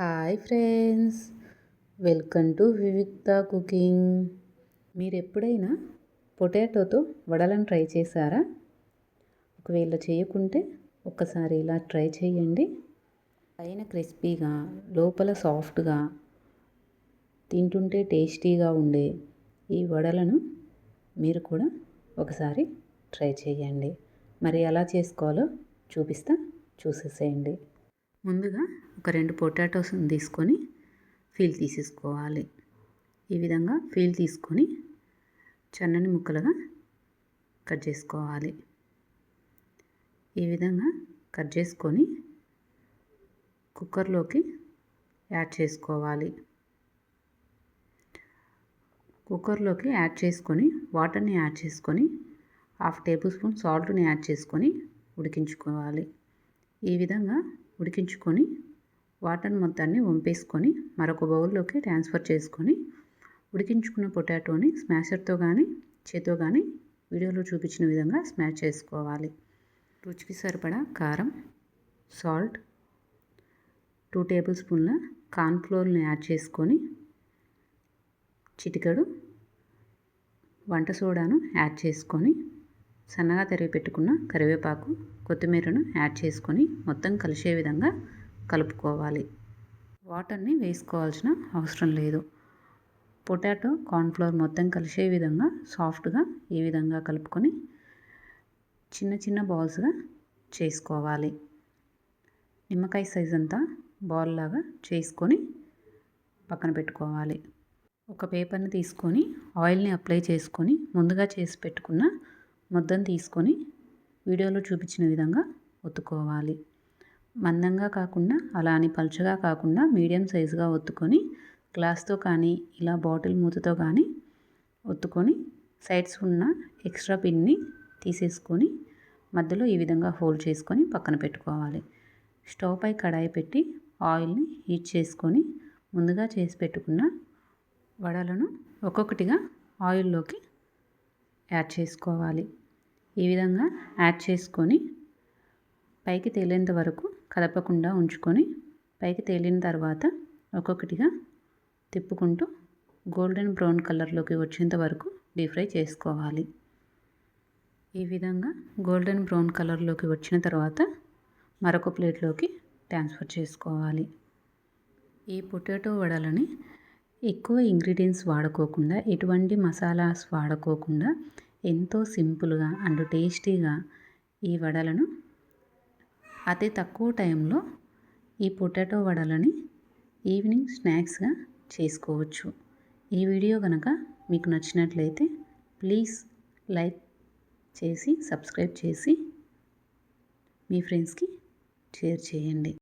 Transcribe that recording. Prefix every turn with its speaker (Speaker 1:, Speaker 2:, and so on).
Speaker 1: Hi friends welcome to Vivikta cooking. మీరు ఎప్పుడైనా పొటాటోతో వడలను try చేశారా? ఒకవేళ చేయకుంటే ఒక్కసారి ఇలా ట్రై చేయండి. పైన క్రిస్పీగా లోపల సాఫ్ట్గా తింటుంటే టేస్టీగా ఉండే ఈ వడలను మీరు కూడా ఒకసారి ట్రై చేయండి. మరి ఎలా చేసుకోవాలో చూపిస్తా చూసేసేయండి. ముందుగా ఒక రెండు పొటాటోస్ని తీసుకొని ఫీల్ తీసేసుకోవాలి. ఈ విధంగా ఫీల్ తీసుకొని చన్నని ముక్కలుగా కట్ చేసుకోవాలి. ఈ విధంగా కట్ చేసుకొని కుక్కర్లోకి యాడ్ చేసుకోవాలి. కుక్కర్లోకి యాడ్ చేసుకొని వాటర్ని యాడ్ చేసుకొని హాఫ్ టేబుల్ స్పూన్ సాల్ట్ని యాడ్ చేసుకొని ఉడికించుకోవాలి. ఈ విధంగా ఉడికించుకొని వాటర్ మొత్తాన్ని వంపేసుకొని మరొక బౌల్లోకి ట్రాన్స్ఫర్ చేసుకొని ఉడికించుకున్న పొటాటోని స్మాషర్తో కానీ చేతో కానీ వీడియోలో చూపించిన విధంగా స్మాష్ చేసుకోవాలి. రుచికి సరిపడా కారం సాల్ట్ టూ టేబుల్ స్పూన్ల కార్న్ఫ్లోర్ని యాడ్ చేసుకొని చిటికడు వంట సోడాను యాడ్ చేసుకొని సన్నగా తరిగి పెట్టుకున్న కరివేపాకు కొత్తిమీరను యాడ్ చేసుకొని మొత్తం కలిసే విధంగా కలుపుకోవాలి. వాటర్ని వేసుకోవాల్సిన అవసరం లేదు. పొటాటో కార్న్ఫ్లోర్ మొత్తం కలిసే విధంగా సాఫ్ట్గా ఈ విధంగా కలుపుకొని చిన్న చిన్న బాల్స్గా చేసుకోవాలి. నిమ్మకాయ సైజ్ అంతా బాల్ లాగా చేసుకొని పక్కన పెట్టుకోవాలి. ఒక పేపర్ని తీసుకొని ఆయిల్ని అప్లై చేసుకొని ముందుగా చేసి పెట్టుకున్న ముద్దను తీసుకొని వీడియోలో చూపించిన విధంగా ఒత్తుకోవాలి. మందంగా కాకుండా అలా అని పలుచగా కాకుండా మీడియం సైజుగా ఒత్తుకొని గ్లాస్తో కానీ ఇలా బాటిల్ మూతతో కానీ ఒత్తుకొని సైడ్స్ ఉన్న ఎక్స్ట్రా పిన్ని తీసేసుకొని మధ్యలో ఈ విధంగా హోల్డ్ చేసుకొని పక్కన పెట్టుకోవాలి. స్టవ్ పై కడాయి పెట్టి ఆయిల్ని హీట్ చేసుకొని ముందుగా చేసి పెట్టుకున్న వడలను ఒక్కొక్కటిగా ఆయిల్లోకి యాడ్ చేసుకోవాలి. ఈ విధంగా యాడ్ చేసుకొని పైకి తేలేంత వరకు కదపకుండా ఉంచుకొని పైకి తేలిన తర్వాత ఒక్కొక్కటిగా తిప్పుకుంటూ గోల్డెన్ బ్రౌన్ కలర్లోకి వచ్చేంత వరకు డీప్ ఫ్రై చేసుకోవాలి. ఈ విధంగా గోల్డెన్ బ్రౌన్ కలర్లోకి వచ్చిన తర్వాత మరొక ప్లేట్లోకి ట్రాన్స్ఫర్ చేసుకోవాలి. ఈ పొటాటో వడలని ఎక్కువ ఇంగ్రీడియంట్స్ వాడుకోకుండా ఎటువంటి మసాలాస్ వాడుకోకుండా ఎంతో సింపుల్గా అండ్ టేస్టీగా ఈ వడలను అతి తక్కువ టైంలో ఈ పొటాటో వడలని ఈవినింగ్ స్నాక్స్గా చేసుకోవచ్చు. ఈ వీడియో కనుక మీకు నచ్చినట్లయితే ప్లీజ్ లైక్ చేసి సబ్స్క్రైబ్ చేసి మీ ఫ్రెండ్స్కి షేర్ చేయండి.